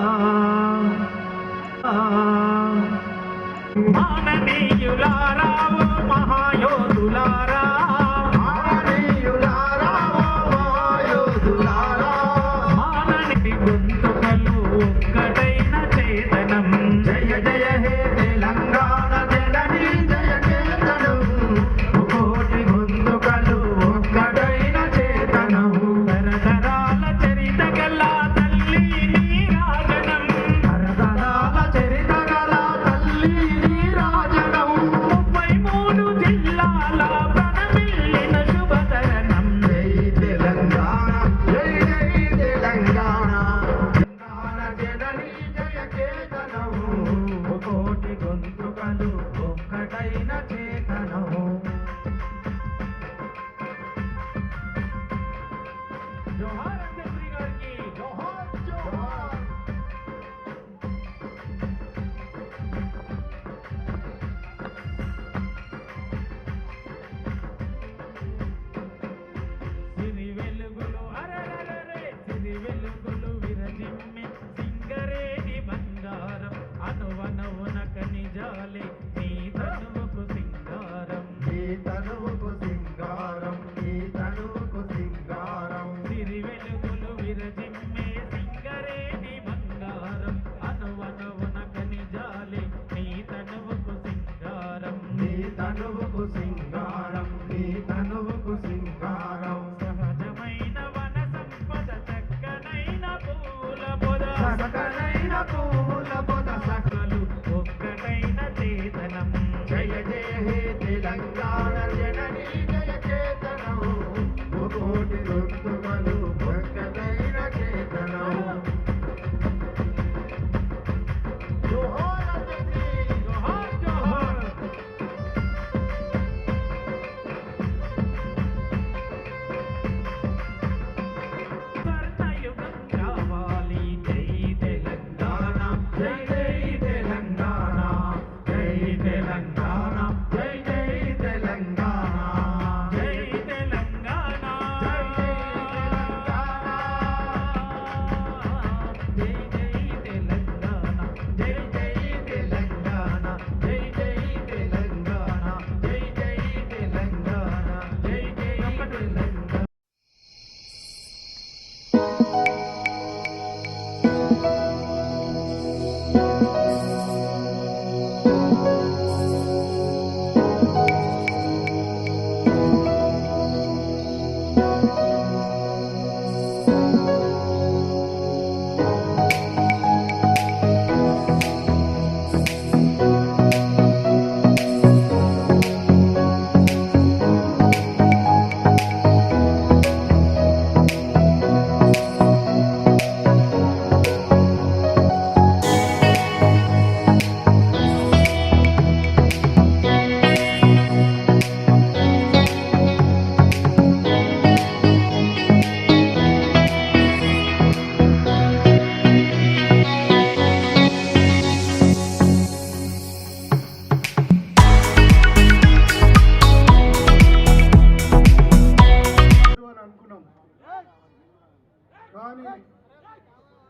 Ah. Telangana జనని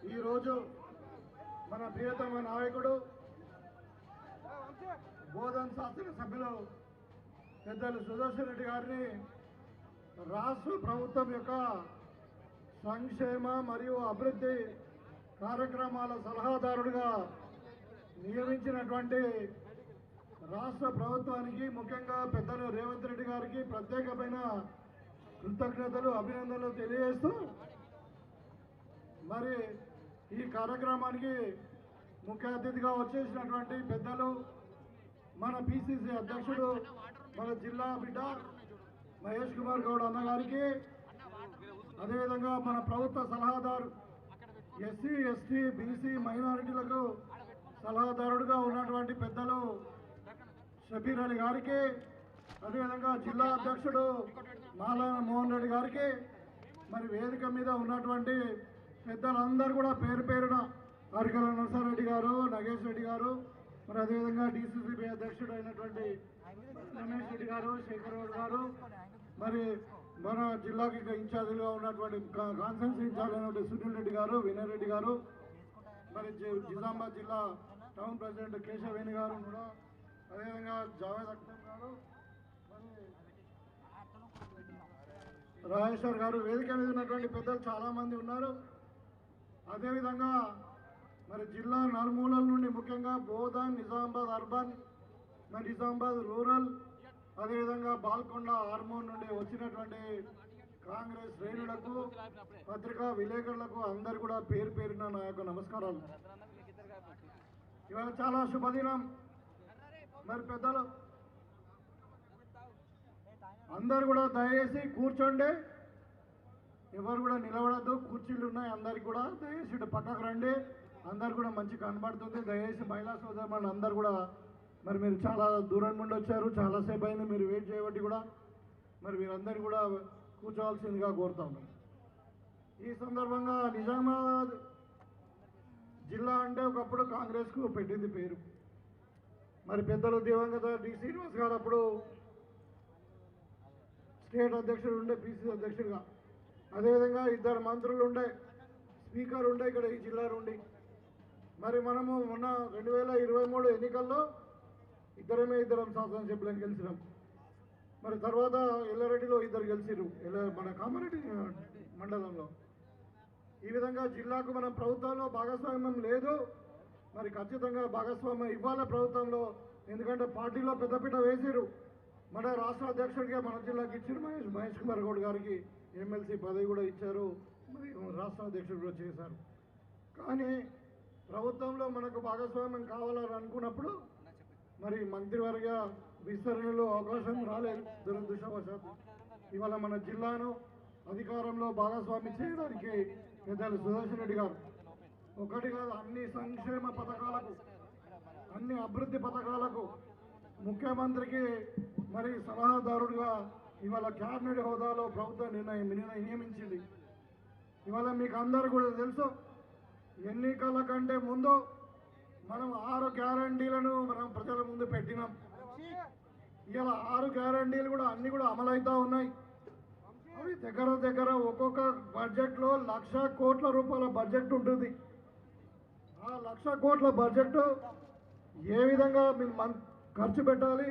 ఈరోజు మన ప్రియతమ నాయకుడు బోధన్ శాసన సభ్యులు పెద్దలు సుదర్శన్ రెడ్డి గారిని రాష్ట్ర ప్రభుత్వం యొక్క సంక్షేమ మరియు అభివృద్ధి కార్యక్రమాల సలహాదారుడిగా నియమించినటువంటి రాష్ట్ర ప్రభుత్వానికి ముఖ్యంగా పెద్దలు రేవంత్ రెడ్డి గారికి ప్రత్యేకమైన కృతజ్ఞతలు అభినందనలు తెలియజేస్తూ మరి ఈ కార్యక్రమానికి ముఖ్య అతిథిగా వచ్చేసినటువంటి పెద్దలు మన పిసిసి అధ్యక్షుడు మన జిల్లా బిడ్డ మహేష్ కుమార్ గౌడ్ అన్నగారికి అదేవిధంగా మన ప్రభుత్వ సలహాదారు ఎస్సీ ఎస్టీ బీసీ మైనారిటీలకు సలహాదారుడుగా ఉన్నటువంటి పెద్దలు షబీర్ అలీ గారికి అదేవిధంగా జిల్లా అధ్యక్షుడు మాలాన మోహన్ రెడ్డి గారికి మరి వేదిక మీద ఉన్నటువంటి పెద్దలందరూ కూడా పేరు పేరున అరికల నరసారెడ్డి గారు నగేష్ రెడ్డి గారు మరి అదేవిధంగా డిసిసిబి అధ్యక్షుడు అయినటువంటి రమేష్ రెడ్డి గారు శేఖర్ గౌడ్ గారు మరి మన జిల్లాకి ఇన్ఛార్జిగా ఉన్నటువంటి కాన్ఫరెన్స్ ఇన్ఛార్జ్ అయినటువంటి సునీల్ రెడ్డి గారు వినయ్ రెడ్డి గారు మరి జి- నిజామాబాద్ జిల్లా టౌన్ ప్రెసిడెంట్ కేశవేణి గారు కూడా అదేవిధంగా జావేద్ అఖ్తర్ గారు మరి రాజేశ్వర్ గారు వేదిక మీద ఉన్నటువంటి పెద్దలు చాలామంది ఉన్నారు. అదేవిధంగా మరి జిల్లా నలుమూలల నుండి ముఖ్యంగా బోధన్ నిజామాబాద్ అర్బన్ మరి నిజామాబాద్ రూరల్ అదేవిధంగా బాల్కొండ హార్మోన్ నుండి వచ్చినటువంటి కాంగ్రెస్ శ్రేణులకు పత్రికా విలేకరులకు అందరు కూడా పేరు పేరున నా యొక్క నమస్కారాలు. ఇవాళ చాలా శుభదినం. మరి పెద్దలు అందరు కూడా దయచేసి కూర్చోండి. ఎవరు కూడా నిలబడద్దు కుర్చీలు ఉన్నాయి అందరికి కూడా దయచేసి ఇటు పక్కకు రండి. అందరు కూడా మంచి కనబడుతుంది. దయచేసి మహిళా సోదరులు అందరు కూడా మరి మీరు చాలా దూరం నుండి వచ్చారు చాలాసేపు అయింది మీరు వెయిట్ చేయబట్టి కూడా మరి మీరందరూ కూడా కూర్చోవాల్సిందిగా కోరుతా ఉన్నాం. ఈ సందర్భంగా నిజామాబాద్ జిల్లా అంటే ఒకప్పుడు కాంగ్రెస్కు పెట్టింది పేరు. మరి పెద్దలు దివంగత డి. శ్రీనివాస్ గారు అప్పుడు స్టేట్ అధ్యక్షుడు ఉండే పిసిసి అధ్యక్షుడిగా అదేవిధంగా ఇద్దరు మంత్రులు ఉండే స్పీకర్ ఉండే ఇక్కడ ఈ జిల్లా నుండి. మరి మనము మొన్న రెండు వేల ఇరవై మూడు ఎన్నికల్లో ఇద్దరమే ఇద్దరం శాసనసభ్యులను గెలిచినాం. మరి తర్వాత ఎల్లారెడ్డిలో ఇద్దరు గెలిచిరు మన కామారెడ్డి మండలంలో. ఈ విధంగా జిల్లాకు మనం ప్రభుత్వంలో భాగస్వామ్యం లేదు. మరి ఖచ్చితంగా భాగస్వామ్యం ఇవ్వాలి ప్రభుత్వంలో ఎందుకంటే పార్టీలో పెద్దపీట వేసిరు మన రాష్ట్ర అధ్యక్షుడిగా మన జిల్లాకి ఇచ్చారు మహేష్ మహేష్ కుమార్ గౌడ్ గారికి. ఎమ్మెల్సీ పదవి కూడా ఇచ్చారు మరి రాష్ట్ర అధ్యక్షుడు కూడా చేశారు. కానీ ప్రభుత్వంలో మనకు భాగస్వామ్యం కావాలని అనుకున్నప్పుడు మరి మంత్రివర్గ విస్తరణలో అవకాశం రాలేదు దురదృష్టవశాత్తు. ఇవాళ మన జిల్లాను అధికారంలో భాగస్వామి చేయడానికి పెద్దలు సుదర్శన్ రెడ్డి గారు ఒకటి కాదు అన్ని సంక్షేమ పథకాలకు అన్ని అభివృద్ధి పథకాలకు ముఖ్యమంత్రికి మరి సలహాదారుడిగా ఇవాళ క్యాబినెట్ హోదాలో ప్రభుత్వం నిర్ణయం నియమించింది. ఇవాళ మీకు అందరు కూడా తెలుసు ఎన్నికల కంటే ముందు మనం ఆరు గ్యారంటీలను మనం ప్రజల ముందు పెట్టినాం. ఇవాళ ఆరు గ్యారంటీలు కూడా అన్ని కూడా అమలవుతా ఉన్నాయి. అవి దగ్గర దగ్గర ఒక్కొక్క బడ్జెట్లో లక్ష కోట్ల రూపాయల బడ్జెట్ ఉంటుంది. ఆ లక్ష కోట్ల బడ్జెట్ ఏ విధంగా మీరు మన్ ఖర్చు పెట్టాలి?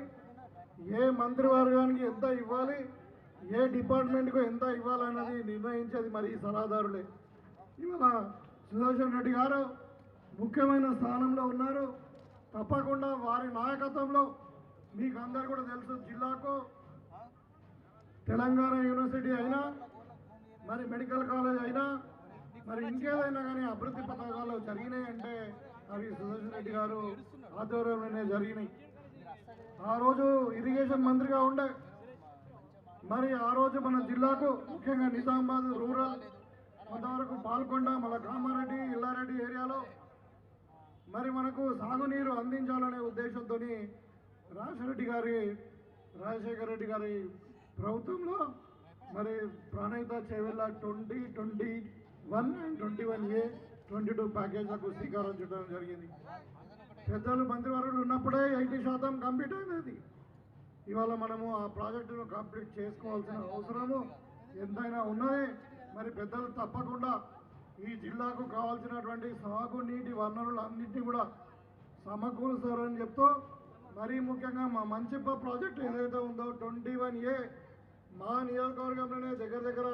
ఏ మంత్రివర్గానికి ఎంత ఇవ్వాలి? ఏ డిపార్ట్మెంట్కు ఎంత ఇవ్వాలన్నది నిర్ణయించేది మరి ఈ సలహాదారులే. ఇవాళ సుదర్శన్ రెడ్డి గారు ముఖ్యమైన స్థానంలో ఉన్నారు. తప్పకుండా వారి నాయకత్వంలో మీకు అందరు కూడా తెలుసు జిల్లాకు తెలంగాణ యూనివర్సిటీ అయినా మరి మెడికల్ కాలేజ్ అయినా మరి ఇంకేదైనా కానీ అభివృద్ధి పథకాలు జరిగినాయి అంటే అవి సుదర్శన్ రెడ్డి గారు ఆధ్వర్యంలోనే జరిగినాయి. ఆ రోజు ఇరిగేషన్ మంత్రిగా ఉండే మరి ఆ రోజు మన జిల్లాకు ముఖ్యంగా నిజామాబాద్ రూరల్ కొంతవరకు పాల్గొండ మన కామారెడ్డి ఇల్లారెడ్డి ఏరియాలో మరి మనకు సాగునీరు అందించాలనే ఉద్దేశంతో రాజశేఖర గారి రాజశేఖర రెడ్డి గారి ప్రభుత్వంలో మరి Pranahita Chevella twenty twenty one and twenty one A twenty two ప్యాకేజ్లకు శ్రీకారం చుట్టడం జరిగింది. పెద్దలు మంత్రివర్గులు ఉన్నప్పుడే ఎయిటీ శాతం కంప్లీట్ అయినది ఇవాళ మనము ఆ ప్రాజెక్టును కంప్లీట్ చేసుకోవాల్సిన అవసరము ఎంతైనా ఉన్నది మరి పెద్దలు తప్పకుండా ఈ జిల్లాకు కావాల్సినటువంటి సాగునీటి వనరులు అన్నింటినీ కూడా సమకూరుస్తారని చెప్తూ మరీ ముఖ్యంగా మా మంచిప్ప ప్రాజెక్ట్ ఏదైతే ఉందో ట్వంటీ వన్ ఏ మా నియోజకవర్గంలోనే దగ్గర దగ్గర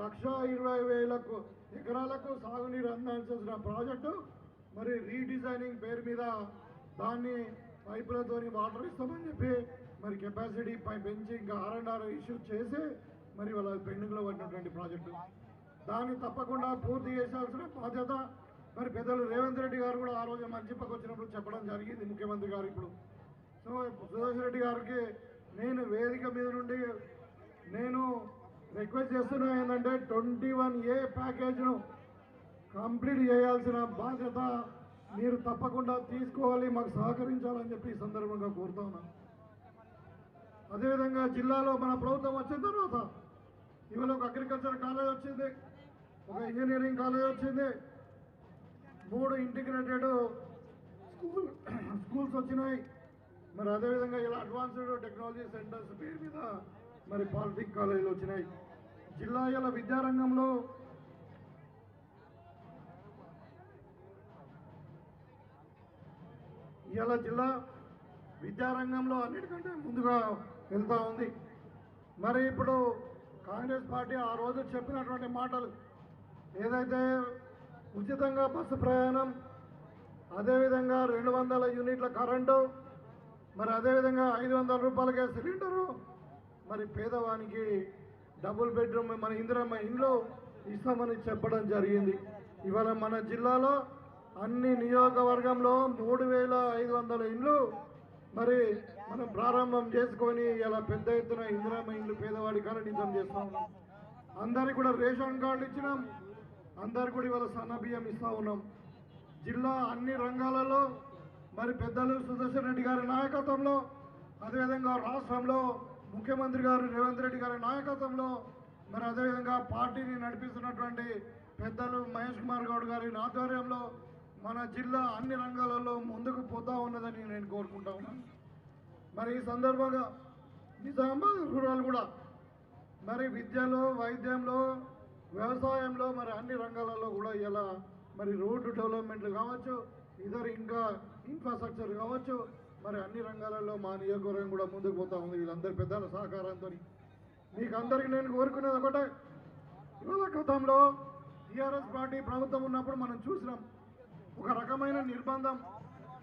లక్ష ఇరవై వేలకు ఎకరాలకు సాగునీరు అందించాల్సిన ప్రాజెక్టు మరి రీడిజైనింగ్ పేరు మీద దాన్ని పైపులతోని వాటర్ ఇస్తామని చెప్పి మరి కెపాసిటీ పై పెంచి ఇంకా ఆర్ అండ్ ఆర్ ఇష్యూ చేసి మరి వాళ్ళ పెండింగ్లో పడినటువంటి ప్రాజెక్టు దాన్ని తప్పకుండా పూర్తి చేసాల్సిన బాధ్యత మరి పెద్దలు రేవంత్ రెడ్డి గారు కూడా ఆ రోజు మంచిపక్క వచ్చినప్పుడు చెప్పడం జరిగింది ముఖ్యమంత్రి గారు ఇప్పుడు. సో సుదర్శన్ రెడ్డి గారికి నేను వేదిక మీద నుండి నేను రిక్వెస్ట్ చేస్తున్నా ఏంటంటే ట్వంటీ వన్ ఏ ప్యాకేజ్ను కంప్లీట్ చేయాల్సిన బాధ్యత మీరు తప్పకుండా తీసుకోవాలి మాకు సహకరించాలని చెప్పి ఈ సందర్భంగా కోరుతా ఉన్నాను అదేవిధంగా జిల్లాలో మన ప్రభుత్వం వచ్చిన తర్వాత ఇవాళ ఒక అగ్రికల్చర్ కాలేజ్ వచ్చింది ఒక ఇంజనీరింగ్ కాలేజ్ వచ్చింది. మూడు ఇంటిగ్రేటెడ్ స్కూల్ స్కూల్స్ వచ్చినాయి. మరి అదేవిధంగా ఇలా అడ్వాన్స్డ్ టెక్నాలజీ సెంటర్స్ పేరు మీద మరి పాలిటెక్ కాలేజీలు వచ్చినాయి. జిల్లా ఇలా విద్యారంగంలో ఇవాళ జిల్లా విద్యారంగంలో అన్నిటికంటే ముందుగా వెళ్తూ ఉంది. మరి ఇప్పుడు కాంగ్రెస్ పార్టీ ఆ రోజు చెప్పినటువంటి మాటలు ఏదైతే ఉచితంగా బస్సు ప్రయాణం అదేవిధంగా రెండు వందల యూనిట్ల కరెంటు మరి అదేవిధంగా ఐదు వందల రూపాయలకే సిలిండరు మరి పేదవానికి డబుల్ బెడ్రూమ్ మన ఇందిరమ్మ ఇండ్లు ఇస్తామని చెప్పడం జరిగింది. ఇవాళ మన జిల్లాలో అన్ని నియోజకవర్గంలో మూడు వేల ఐదు వందల ఇండ్లు మరి మనం ప్రారంభం చేసుకొని ఇలా పెద్ద ఎత్తున ఇందిరామ ఇండ్లు పేదవాడి అందించడం చేస్తా ఉన్నాం. అందరికి కూడా రేషన్ కార్డు ఇచ్చినాం. అందరు కూడా ఇవాళ సన్న బియ్యం ఇస్తా ఉన్నాం. జిల్లా అన్ని రంగాలలో మరి పెద్దలు సుదర్శన్ రెడ్డి గారి నాయకత్వంలో అదేవిధంగా రాష్ట్రంలో ముఖ్యమంత్రి గారు రేవంత్ రెడ్డి గారి నాయకత్వంలో మరి అదేవిధంగా పార్టీని నడిపిస్తున్నటువంటి పెద్దలు మహేష్ కుమార్ గౌడ్ గారి ఆధ్వర్యంలో మన జిల్లా అన్ని రంగాలలో ముందుకు పోతా ఉన్నదని నేను కోరుకుంటా ఉన్నాను మరి ఈ సందర్భంగా నిజామాబాద్ రూరల్ కూడా మరి విద్యలో వైద్యంలో వ్యవసాయంలో మరి అన్ని రంగాలలో కూడా ఇలా మరి రోడ్డు డెవలప్మెంట్లు కావచ్చు ఇతర ఇంకా ఇన్ఫ్రాస్ట్రక్చర్ కావచ్చు మరి అన్ని రంగాలలో మా నియోజకవర్గం కూడా ముందుకు పోతా ఉంది. వీళ్ళందరి పెద్దల సహకారంతో మీకు అందరికీ నేను కోరుకునేది ఒకటే. ఇవాళ క్రితంలో టీఆర్ఎస్ పార్టీ ప్రభుత్వం ఉన్నప్పుడు మనం చూసినాం. ఒక రకమైన నిర్బంధం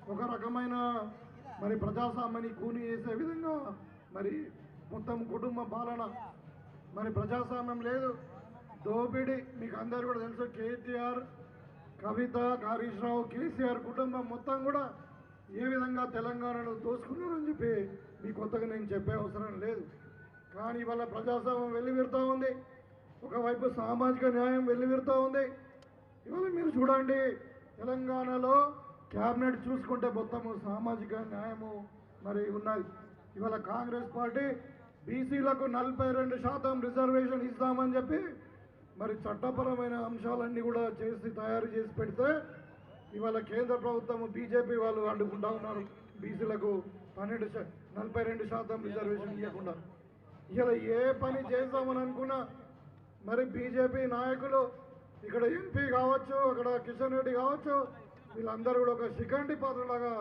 ఒక రకమైన మరి ప్రజాస్వామ్యాన్ని కూని చేసే విధంగా మరి మొత్తం కుటుంబ పాలన మరి ప్రజాస్వామ్యం లేదు. దోపిడీ మీకు అందరు కూడా తెలుసు కేటీఆర్ కవిత హరీష్ రావు కేసీఆర్ కుటుంబం మొత్తం కూడా ఏ విధంగా తెలంగాణను దోసుకున్నారని చెప్పి మీ కొత్తగా నేను చెప్పే అవసరం లేదు. కానీ ఇవాళ ప్రజాస్వామ్యం వెల్లివిరుతూ ఉంది. ఒకవైపు సామాజిక న్యాయం వెల్లివిరుతూ ఉంది. ఇవాళ మీరు చూడండి తెలంగాణలో క్యాబినెట్ చూసుకుంటే మొత్తము సామాజిక న్యాయము మరి ఉన్నది. ఇవాళ కాంగ్రెస్ పార్టీ బీసీలకు నలభై రెండు శాతం రిజర్వేషన్ ఇస్తామని చెప్పి మరి చట్టపరమైన అంశాలన్నీ కూడా చేసి తయారు చేసి పెడితే ఇవాళ కేంద్ర ప్రభుత్వం బీజేపీ వాళ్ళు అడ్డుకుంటా ఉన్నారు. బీసీలకు పన్నెండు నలభై రెండు శాతం రిజర్వేషన్ ఇవ్వకుండా. ఇలా ఏ పని చేద్దామని అనుకున్నా మరి బీజేపీ నాయకులు ఇక్కడ ఎంపీ కావచ్చు అక్కడ కిషన్ రెడ్డి కావచ్చు వీళ్ళందరూ కూడా ఒక శిఖండి పాత్రలాగా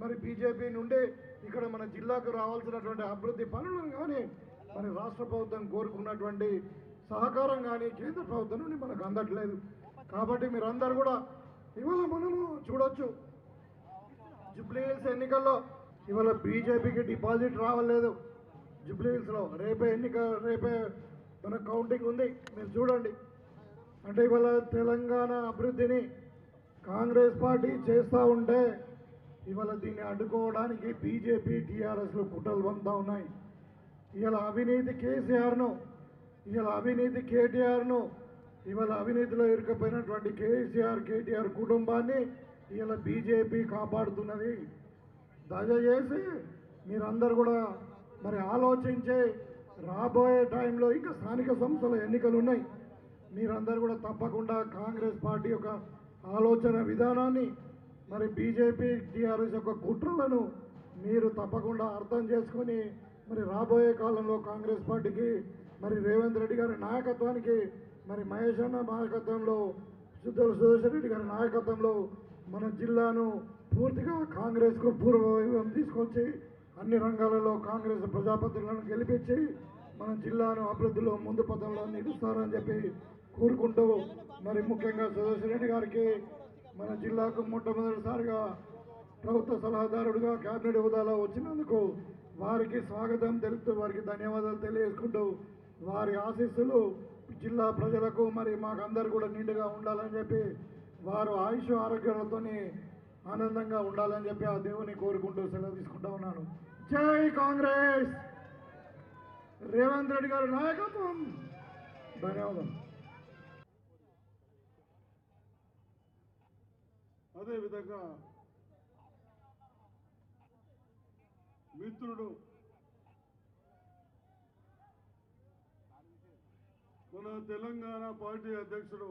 మరి బీజేపీ నుండి ఇక్కడ మన జిల్లాకు రావాల్సినటువంటి అభివృద్ధి పనులను కానీ మరి రాష్ట్ర ప్రభుత్వం కోరుకున్నటువంటి సహకారం కానీ కేంద్ర ప్రభుత్వం నుండి మనకు అందట్లేదు. కాబట్టి మీరందరూ కూడా ఇవాళ మనము చూడొచ్చు. జుబ్లీహిల్స్ ఎన్నికల్లో ఇవాళ బీజేపీకి డిపాజిట్ రావలేదు. జుబ్లీహిల్స్లో రేపే ఎన్నిక రేపే మన కౌంటింగ్ ఉంది. మీరు చూడండి. అంటే ఇవాళ తెలంగాణ అభివృద్ధిని కాంగ్రెస్ పార్టీ చేస్తూ ఉంటే ఇవాళ దీన్ని అడ్డుకోవడానికి బీజేపీ టీఆర్ఎస్లు కుట్రలు వంతా ఉన్నాయి. ఇవాళ అవినీతి కేసీఆర్ను ఇవాళ అవినీతి కేటీఆర్ను ఇవాళ అవినీతిలో ఇరుకపోయినటువంటి కేసీఆర్ కేటీఆర్ కుటుంబాన్ని ఇవాళ బీజేపీ కాపాడుతున్నది. దయచేసి మీరందరూ కూడా మరి ఆలోచించే రాబోయే టైంలో ఇంకా స్థానిక సంస్థల ఎన్నికలు ఉన్నాయి. మీరందరూ కూడా తప్పకుండా కాంగ్రెస్ పార్టీ యొక్క ఆలోచన విధానాన్ని మరి బీజేపీ టీఆర్ఎస్ యొక్క కుట్రలను మీరు తప్పకుండా అర్థం చేసుకొని మరి రాబోయే కాలంలో కాంగ్రెస్ పార్టీకి మరి రేవంత్ రెడ్డి గారి నాయకత్వానికి మరి మహేష్ అన్న నాయకత్వంలో సుద్దల సుదర్శన్ రెడ్డి గారి నాయకత్వంలో మన జిల్లాను పూర్తిగా కాంగ్రెస్కు పూర్వవైభవం తీసుకొచ్చి అన్ని రంగాలలో కాంగ్రెస్ ప్రజాపతులను గెలిపించి మన జిల్లాను అభివృద్ధిలో ముందు పదంలో నిలుస్తారని చెప్పి కోరుకుంటూ మరి ముఖ్యంగా సుదర్శన్ రెడ్డి గారికి మన జిల్లాకు మొట్టమొదటిసారిగా ప్రభుత్వ సలహాదారుడిగా కేబినెట్ హోదాలో వచ్చినందుకు వారికి స్వాగతం తెలుపుతూ వారికి ధన్యవాదాలు తెలియజేసుకుంటూ వారి ఆశీస్సులు జిల్లా ప్రజలకు మరి మాకందరు కూడా నిండుగా ఉండాలని చెప్పి వారు ఆయుష్ ఆరోగ్యాలతో ఆనందంగా ఉండాలని చెప్పి ఆ దేవుని కోరుకుంటూ సెలవు తీసుకుంటా ఉన్నాను. జై కాంగ్రెస్! రేవంత్ రెడ్డి గారి నాయకత్వం! ధన్యవాదాలు. అదేవిధంగా మిత్రుడు మన తెలంగాణ పార్టీ అధ్యక్షుడు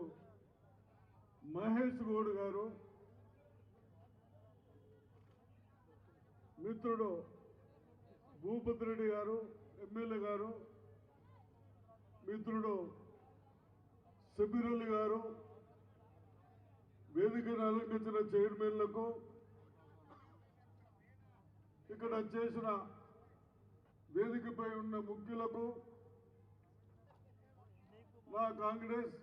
మహేష్ గౌడ్ గారు మిత్రుడు భూపతిరెడ్డి గారు ఎమ్మెల్యే గారు మిత్రుడు సెబిరల్లి గారు వేదికను అలంకరించిన చైర్మన్లకు ఇక్కడ చేసిన వేదికపై ఉన్న ముఖ్యులకు మా కాంగ్రెస్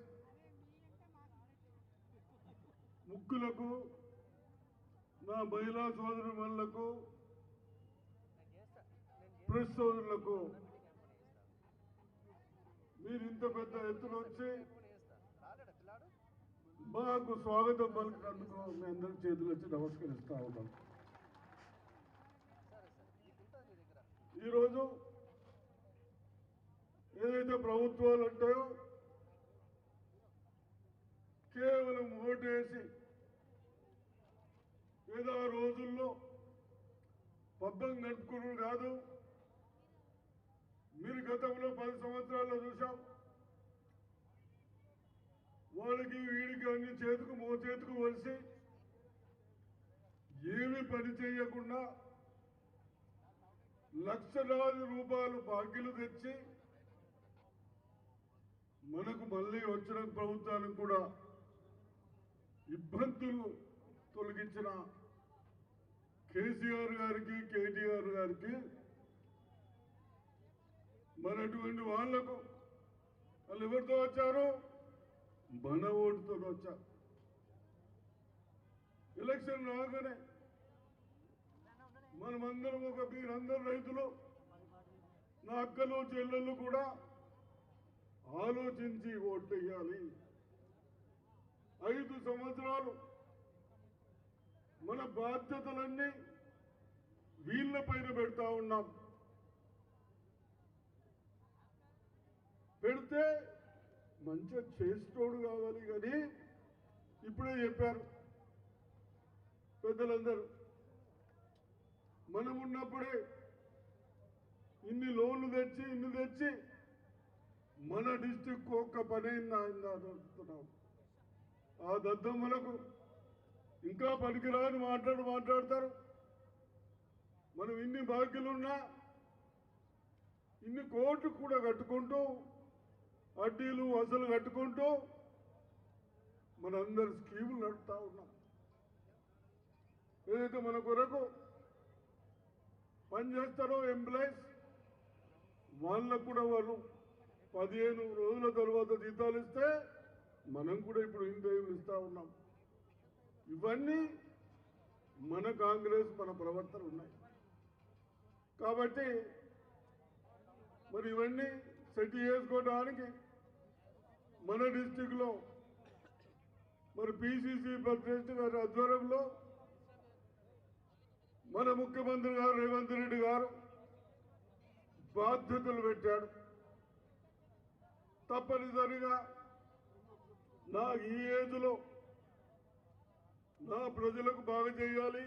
ముక్కులకు నా మహిళా సోదరులకు ప్రెస్ సోదరులకు మీరు ఇంత పెద్ద ఎత్తున వచ్చి మాకు స్వాగతం పలికినందుకు మీ అందరి చేతులు వచ్చి నమస్కరిస్తా ఉన్నాం. ఈరోజు ఏదైతే ప్రభుత్వాలు ఉంటాయో కేవలం ఓటేసి ఏదో ఆ రోజుల్లో పబ్బం గడుపుకుని కాదు. మీరు గతంలో పది సంవత్సరాల్లో చూసాం వాళ్ళకి వీడికి అన్ని చేతుకు మో చేతుకు వలిసి ఏమి పని చేయకుండా లక్షలాది రూపాయలు బాకీలు తెచ్చి మనకు మళ్ళీ వచ్చిన ప్రభుత్వానికి కూడా ఇబ్బందులు తొలగించిన కేసీఆర్ గారికి కేటీఆర్ గారికి మనటువంటి వాళ్ళకు వాళ్ళు ఎవరితో వచ్చారు? మన ఓటుతో వచ్చారు ఎలక్షన్ రాగానే మనమందరం ఒక మీరందరూ రైతులు నా అక్కలు చెల్లెళ్ళు కూడా ఆలోచించి ఓటు వేయాలి ఐదు సంవత్సరాలు మన బాధ్యతలన్నీ వీళ్ళ పైన పెడతా ఉన్నాం. పెడితే మంచిగా చేసుకోడు కావాలి కానీ ఇప్పుడే చెప్పారు పెద్దలందరూ. మనం ఉన్నప్పుడే ఇన్ని లోన్లు తెచ్చి ఇన్ని తెచ్చి మన డిస్టిక్ ఒక్క పని అయిందా అయిందా అని అడుగుతున్నాం ఆ దద్దమ్మలకు ఇంకా పనికిరాని మాట్లాడు మాట్లాడతారు. మనం ఇన్ని బాకీలున్నా ఇన్ని కోట్లు కూడా కట్టుకుంటూ వడ్డీలు అసలు కట్టుకుంటూ మనందరి స్కీములు నడుపుతా ఉన్నాం. ఏదైతే మన కొరకు పనిచేస్తారో ఎంప్లాయీస్ వాళ్ళకు కూడా వాళ్ళు పదిహేను రోజుల తర్వాత జీతాలు ఇస్తే మనం కూడా ఇప్పుడు ఇంటర్వ్యూలు ఇస్తా ఉన్నాం. ఇవన్నీ మన కాంగ్రెస్ మన ప్రవర్తన ఉన్నాయి. కాబట్టి మరి ఇవన్నీ సెట్ చేసుకోవడానికి మన డిస్టిక్లో మరి పిసిసి ప్రెసిడెంట్ గారి ఆధ్వర్యంలో మన ముఖ్యమంత్రి గారు రేవంత్ రెడ్డి గారు బాధ్యతలు పెట్టాడు తప్పనిసరిగా నా ఈ ఏజ్లో నా ప్రజలకు బాగా చేయాలి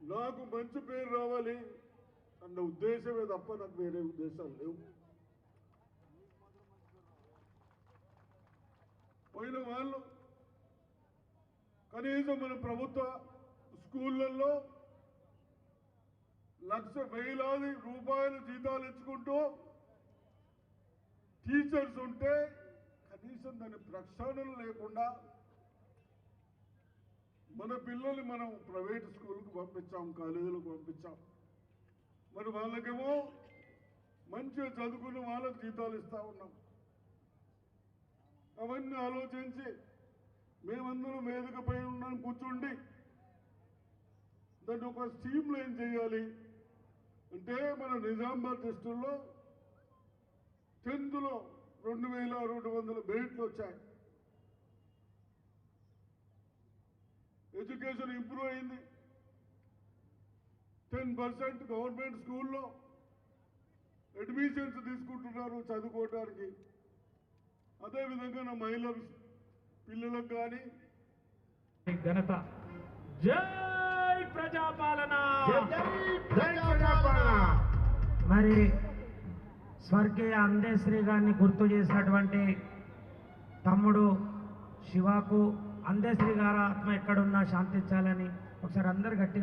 నాకు మంచి పేరు రావాలి అన్న ఉద్దేశమే తప్ప నాకు వేరే ఉద్దేశాలు లేవు. పోయిన వాళ్ళు కనీసం మన ప్రభుత్వ స్కూళ్ళల్లో లక్ష వేలాది రూపాయలు జీతాలు ఇచ్చుకుంటూ టీచర్స్ ఉంటే కనీసం దాని ప్రక్షాళన లేకుండా మన పిల్లల్ని మనం ప్రైవేట్ స్కూల్కి పంపించాం కాలేజీలకు పంపించాం. మరి వాళ్ళకేమో మంచిగా చదువుకున్న వాళ్ళకి జీతాలు ఇస్తూ ఉన్నాం. అవన్నీ ఆలోచించి మేమందరం వేదికపై ఉన్నాం కూర్చుండి. దాన్ని ఒక స్టీమ్ లైన్ చేయాలి? అంటే మన నిజామాబాద్ డిస్ట్రిక్ట్లో టెన్త్లో రెండు వేల రెండు వందల మెరిట్లు వచ్చాయి. ఎడ్యుకేషన్ ఇంప్రూవ్ అయింది. టెన్ పర్సెంట్ గవర్నమెంట్ స్కూల్లో అడ్మిషన్స్ తీసుకుంటున్నారు చదువుకోవడానికి. అదేవిధంగా నా మహిళల పిల్లలకు కానీ ఘనత. జై ప్రజాపాలన! మరి స్వర్గీయ అందేశ్రీ గారిని గుర్తు చేసినటువంటి తమ్ముడు శివాకు అందేశ్రీ గారు ఆత్మ ఎక్కడున్నా శాంతించాలని ఒకసారి అందరు గట్టిగా